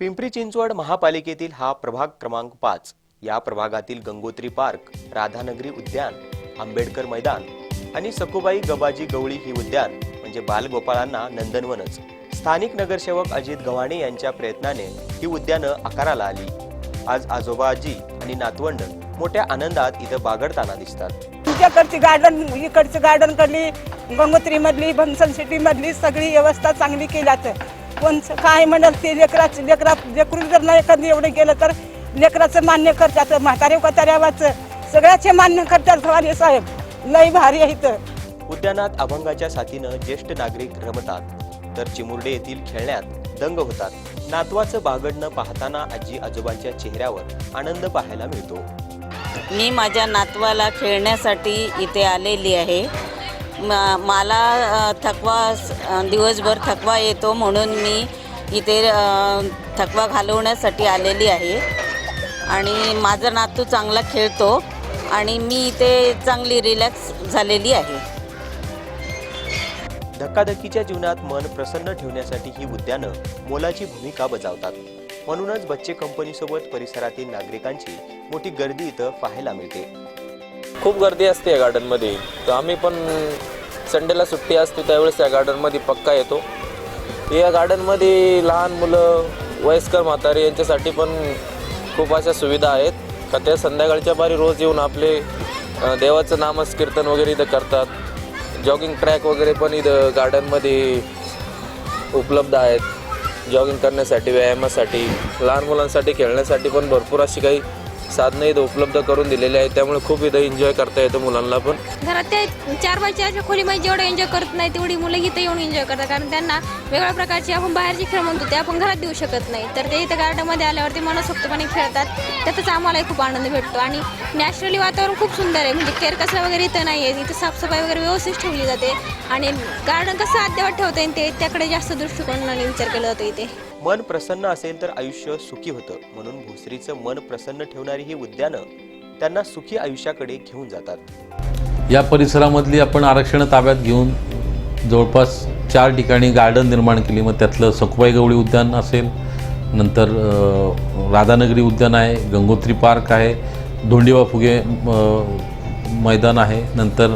पिंपरी चिंचवड महापालिकेतील हा प्रभाग क्रमांक पाच. या प्रभागातील गंगोत्री पार्क राधानगरी उद्यान आंबेडकर मैदान आणि सकुबाई गबाजी गवळी ही उद्यान म्हणजे बालगोपाळांना नंदनवनच. स्थानिक नगरसेवक अजित गव्हाणे यांच्या प्रयत्नाने ही उद्यानं आकाराला आली. आज आजोबा आजी आणि नातवंड मोठ्या आनंदात इथं बागडताना दिसतात. तुमच्याकडची गार्डन इकडची गार्डन कडली गंगोत्री मधली बनसन सिटी मधली सगळी व्यवस्था चांगली केल्यात. कोण काय म्हणत ते लेकराचं लेकरा लेकरून जर नाही एखादं एवढं गेलं तर लेकराचं मान्य करतात. म्हातारे कोताऱ्यावाचं सगळ्याचे मान्य करतात गव्हाणे साहेब. लई भारी आहे इथं. उद्यानात अभंगाच्या साथीनं ज्येष्ठ नागरिक रमतात. तर चिमुरडे येथील खेळण्यात दंग होतात. नातवाचं बागडणं पाहताना आजी आजोबांच्या चेहऱ्यावर आनंद पाहायला मिळतो. मी माझ्या नातवाला खेळण्यासाठी इथे आलेली आहे. मा मला थकवा स- दिवसभर थकवा येतो म्हणून मी इथे थकवा घालवण्यासाठी आलेली आहे. आणि माझा नातू चांगला खेळतो आणि मी इथे चांगली रिलॅक्स झालेली आहे. धक्काधक्कीच्या जीवनात मन प्रसन्न ठेवण्यासाठी ही उद्यानं मोलाची भूमिका बजावतात. म्हणूनच बच्चे कंपनीसोबत परिसरातील नागरिकांची मोठी गर्दी इथं पाहायला मिळते. खूप गर्दी असते या गार्डनमध्ये तर आम्ही पण संडेला सुट्टी असते त्यावेळेस या गार्डनमध्ये पक्का येतो. या गार्डनमध्ये लहान मुलं वयस्कर म्हातारे यांच्यासाठी पण खूप अशा सुविधा आहेत. का त्या संध्याकाळच्या बारी रोज येऊन आपले देवाचं नामस्कीर्तन वगैरे इथं करतात. जॉगिंग ट्रॅक वगैरे पण इथं गार्डनमध्ये उपलब्ध आहेत. जॉगिंग करण्यासाठी व्यायामासाठी लहान मुलांसाठी खेळण्यासाठी पण भरपूर अशी काही साधनं इथं उपलब्ध करून दिलेली आहेत. त्यामुळे खूप इथं एन्जॉय करता येतं मुलांना पण. घरात ते चार बाय चारच्या खोलीमध्ये जेवढं एन्जॉय करत नाही तेवढी मुलं इथं येऊन एन्जॉय करतात. कारण त्यांना वेगळ्या प्रकारची आपण बाहेरचे खेळ म्हणतो ते आपण घरात देऊ शकत नाही. तर ते इथं गार्डनमध्ये आल्यावरती मनसोक्तपणे खेळतात. त्याचाच आम्हालाही खूप आनंद भेटतो. आणि नॅचरली वातावरण खूप सुंदर आहे. म्हणजे केर कचरा वगैरे इथं नाही आहे इथं साफसफाई वगैरे व्यवस्थित ठेवली जाते. आणि गार्डन कसं अद्यावत ठेवता येईल ते त्याकडे जास्त दृष्टिकोनाने विचार केला जातो इथे. मन प्रसन्न असेल तर आयुष्य सुखी होतं. म्हणून भोसरीचं मन प्रसन्न ठेवणारी ही उद्यानं त्यांना सुखी आयुष्याकडे घेऊन जातात. या परिसरामधली आपण आरक्षणं ताब्यात घेऊन जवळपास चार ठिकाणी गार्डन निर्माण केली. मग त्यातलं सखुबाई गवळी उद्यान असेल नंतर राधानगरी उद्यान आहे गंगोत्री पार्क आहे धोंडीबा फुगे मैदान आहे नंतर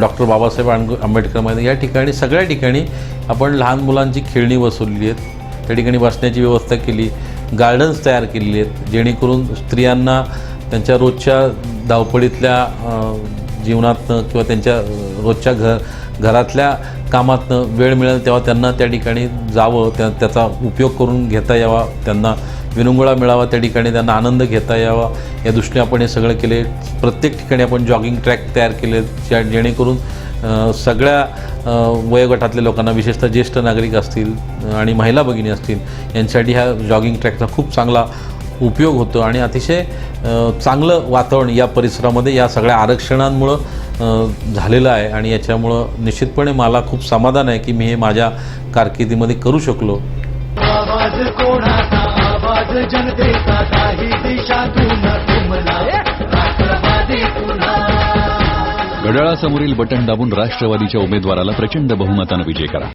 डॉक्टर बाबासाहेब आंबेडकर मैदान. या ठिकाणी सगळ्या ठिकाणी आपण लहान मुलांची खेळणी बसवलेली आहेत. त्या ठिकाणी बसण्याची व्यवस्था केली. गार्डन्स तयार केलेली आहेत. जेणेकरून स्त्रियांना त्यांच्या रोजच्या धावपळीतल्या जीवनातनं किंवा त्यांच्या रोजच्या घर घरातल्या कामातनं वेळ मिळेल तेव्हा त्यांना त्या ठिकाणी जावं त्या त्याचा उपयोग करून घेता यावा त्यांना विरंगुळा मिळावा त्या ठिकाणी त्यांना आनंद घेता यावा. या दृष्टीने आपण हे सगळं केले. प्रत्येक ठिकाणी आपण जॉगिंग ट्रॅक तयार केले ज्या जेणेकरून सगळ्या वयोगटातल्या लोकांना विशेषतः ज्येष्ठ नागरिक असतील आणि महिला भगिनी असतील यांच्यासाठी ह्या जॉगिंग ट्रॅकचा खूप चांगला उपयोग होतो. आणि अतिशय चांगलं वातावरण या परिसरामध्ये या सगळ्या आरक्षणांमुळं झालेलं आहे. आणि याच्यामुळं निश्चितपणे मला खूप समाधान आहे की मी हे माझ्या कारकिर्दीमध्ये करू शकलो. आवाज जनतेचा काही दिशातून तुमला राष्ट्रवादी पुन्हा. घड्याळासमोरील बटन दाबून राष्ट्रवादीच्या उमेदवाराला प्रचंड बहुमतानं विजय करा.